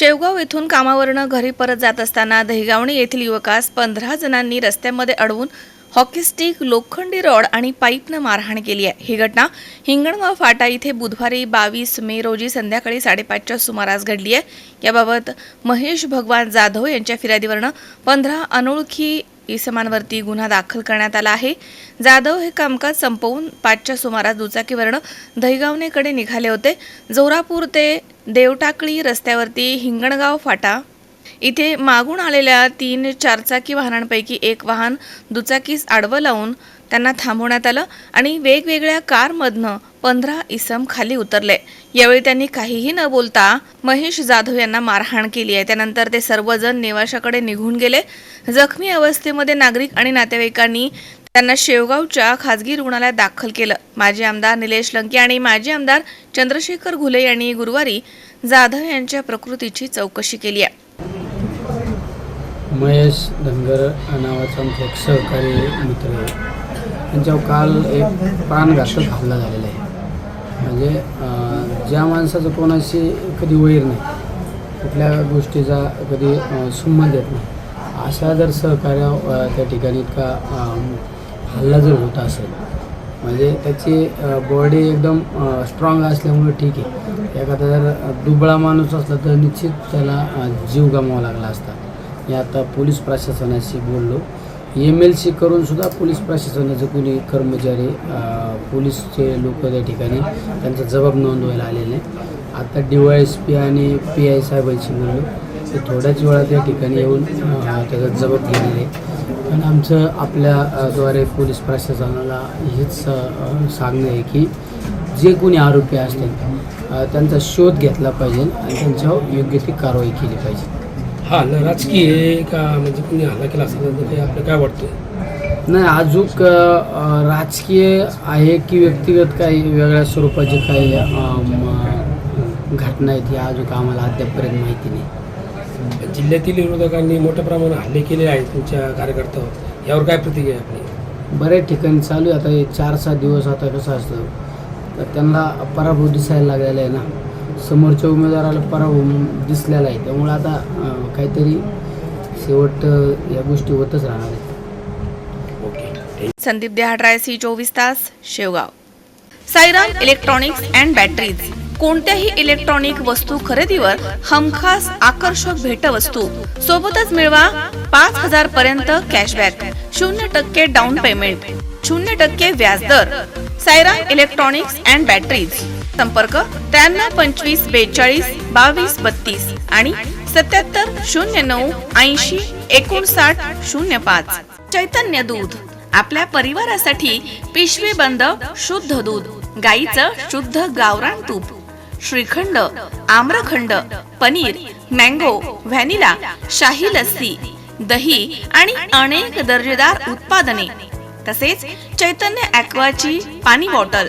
शेवगाव येथून कामावरनं घरी परत जात असताना दहिगावणी येथील युवकास पंधरा जणांनी रस्त्यामध्ये अडवून हॉकी स्टिक लोखंडी रॉड आणि पाईपनं मारहाण केली आहे. ही घटना हिंगणगाव फाटा इथे बुधवारी बावीस मे रोजी संध्याकाळी साडेपाचच्या सुमारास घडली आहे. याबाबत महेश भगवान जाधव यांच्या फिर्यादीवरनं पंधरा अनोळखी इसमांवरती गुन्हा दाखल करण्यात आला आहे. जाधव हे कामकाज संपवून पाचच्या सुमारास दुचाकीवरनं दहिगावनेकडे निघाले होते. जोरापूर ते देवटाकळी रस्त्यावरती हिंगणगाव फाटा इथे मागून आलेल्या तीन चारचाकी वाहनांपैकी एक वाहन दुचाकीस आडवं लावून त्यांना थांबवण्यात आलं आणि वेगवेगळ्या कारमधनं पंधरा इसम खाली उतरले. यावेळी त्यांनी काहीही न बोलता महेश जाधव यांना मारहाण केली आहे. त्यानंतर ते सर्वजण निवाशाकडे निघून गेले. जखमी अवस्थेमध्ये नागरिक आणि नातेवाईकांनी त्यांना शेवगावच्या खासगी रुग्णालयात दाखल केलं. माजी आमदार निलेश लंके आणि माजी आमदार चंद्रशेखर घुले यांनी गुरुवारी जाधव यांच्या प्रकृतीची चौकशी केली आहे. महेश धनगर नावाचा आमचा एक सहकारी मित्र आहे. त्यांच्यावर काल एक प्राणघातक हल्ला झालेला आहे. म्हणजे ज्या माणसाचं कोणाशी कधी वैर नाही कुठल्या गोष्टीचा कधी संबंध येत नाही अशा जर सहकार्य त्या ठिकाणी इतका हल्ला जर होत असेल म्हणजे त्याची बॉडी एकदम स्ट्रॉंग असल्यामुळे ठीक आहे. एखादा जर दुबळा माणूस असला तर निश्चित त्याला जीव गमावा लागला असता. मी आता पोलीस प्रशासनाशी बोललो. एम एल सी करून सुद्धा पोलीस प्रशासनाचे कोणी कर्मचारी पोलीसचे लोक त्या ठिकाणी त्यांचा जबाब नोंदवायला आलेले आता डी वाय एस पी आणि पी आय साहेबांशी बोललो. ते थोड्याच वेळा त्या ठिकाणी येऊन त्याचा जबाब घेणार. आहे पण आमचं आपल्याद्वारे पोलीस प्रशासनाला हेच सांगणं आहे की जे कोणी आरोपी असतील त्यांचा शोध घेतला पाहिजे आणि त्यांच्यावर योग्य ती कारवाई केली पाहिजे. हा राजकीय का? म्हणजे कोणी हल्ला केला असेल तर काही आपलं काय वाटतं नाही अजूक राजकीय आहे की व्यक्तिगत काही वेगळ्या स्वरूपाची काही घटना आहेत या अजून आम्हाला अद्यापपर्यंत माहिती नाही. जिल्ह्यातील विरोधकांनी मोठ्या प्रमाणात हल्ले केले आहेत तुमच्या कार्यकर्त्यावर. यावर काय प्रतिक्रिया आपली? बऱ्याच ठिकाणी चालू आहे. आता हे चार सहा दिवस आता कसं असतं तर त्यांना पराभव दिसायला लागलेला आहे ना. समोरच्या उमेदवाराला पराभव दिसलेला आहे. त्यामुळे आता अं, काहीतरी शेवट अं, या गोष्टी होतच राहणार आहेत. ओके. संदीप देहाडराय सी चोवीस तास Shevgaon. Sairam electronics and batteries. कोणत्याही इलेक्ट्रॉनिक वस्तू खरेदीवर हमखास आकर्षक भेटवस्तू. सोबतच मिळवा पाच हजार पर्यंत कॅशबॅक. शून्य टक्के डाऊन पेमेंट शून्य टक्के व्याजदर. Sairam electronics and batteries. संपर्क त्र्याण्णव पंचवीस बेचाळीस बावीस बत्तीस आणि सत्याहत्तर शून्य नऊ ऐंशी एकोणसाठ शून्य पाच. चैतन्य दूध आपल्या परिवारासाठी पिशवी बंद शुद्ध दूध गाईचं शुद्ध गावरान तूप. श्रीखंड आम्रखंड पनीर मँगो व्हॅनिला शाही लस्सी दही आणि अनेक दर्जेदार उत्पादने. तसेच चैतन्य ॲक्वाची पाणी बॉटल.